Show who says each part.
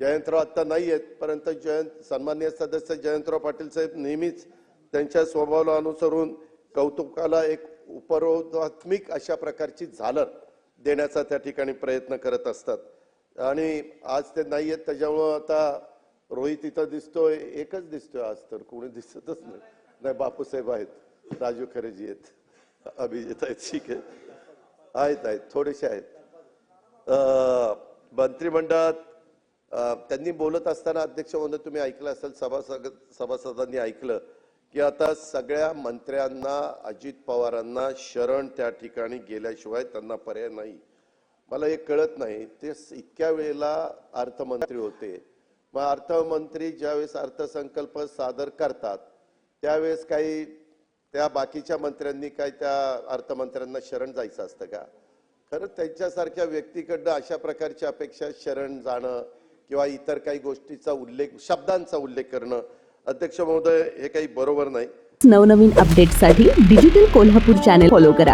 Speaker 1: जयंतराव आत्ता नाही आहेत परंतु जयंत सन्मान्य सदस्य जयंतराव पाटील साहेब नेहमीच त्यांच्या स्वभावाला अनुसरून कौतुकाला एक उपरोधात्मिक अशा प्रकारची झालर देण्याचा त्या ठिकाणी प्रयत्न करत असतात. आणि आज ते नाही आहेत त्याच्यामुळं आता रोहित इथं दिसतोय एकच दिसतोय आज तर कोणी दिसतच नाही. नाही बापूसाहेब आहेत राजू खरेजी आहेत अभिजित आहेत ठीक आहे. आहेत आहेत थोडेसे आहेत. मंत्रिमंडळात त्यांनी बोलत असताना अध्यक्ष म्हणून तुम्ही ऐकलं असेल सभासद सभासदांनी ऐकलं की आता सगळ्या मंत्र्यांना अजित पवारांना शरण त्या ठिकाणी गेल्याशिवाय त्यांना पर्याय नाही. मला हे कळत नाही. ते इतक्या वेळेला अर्थमंत्री होते. मग अर्थमंत्री ज्यावेळेस अर्थसंकल्प सादर करतात त्यावेळेस काही त्या बाकीच्या मंत्र्यांनी काय त्या अर्थमंत्र्यांना शरण जायचं असतं का? खरं त्यांच्यासारख्या व्यक्तीकडनं अशा प्रकारची अपेक्षा शरण जाणं किंवा इतर काही गोष्टीचा उल्लेख शब्दांचा उल्लेख करणं अध्यक्ष महोदय हे काही बरोबर नाही.
Speaker 2: नवनवीन अपडेटसाठी डिजिटल कोल्हापूर चॅनेल फॉलो करा.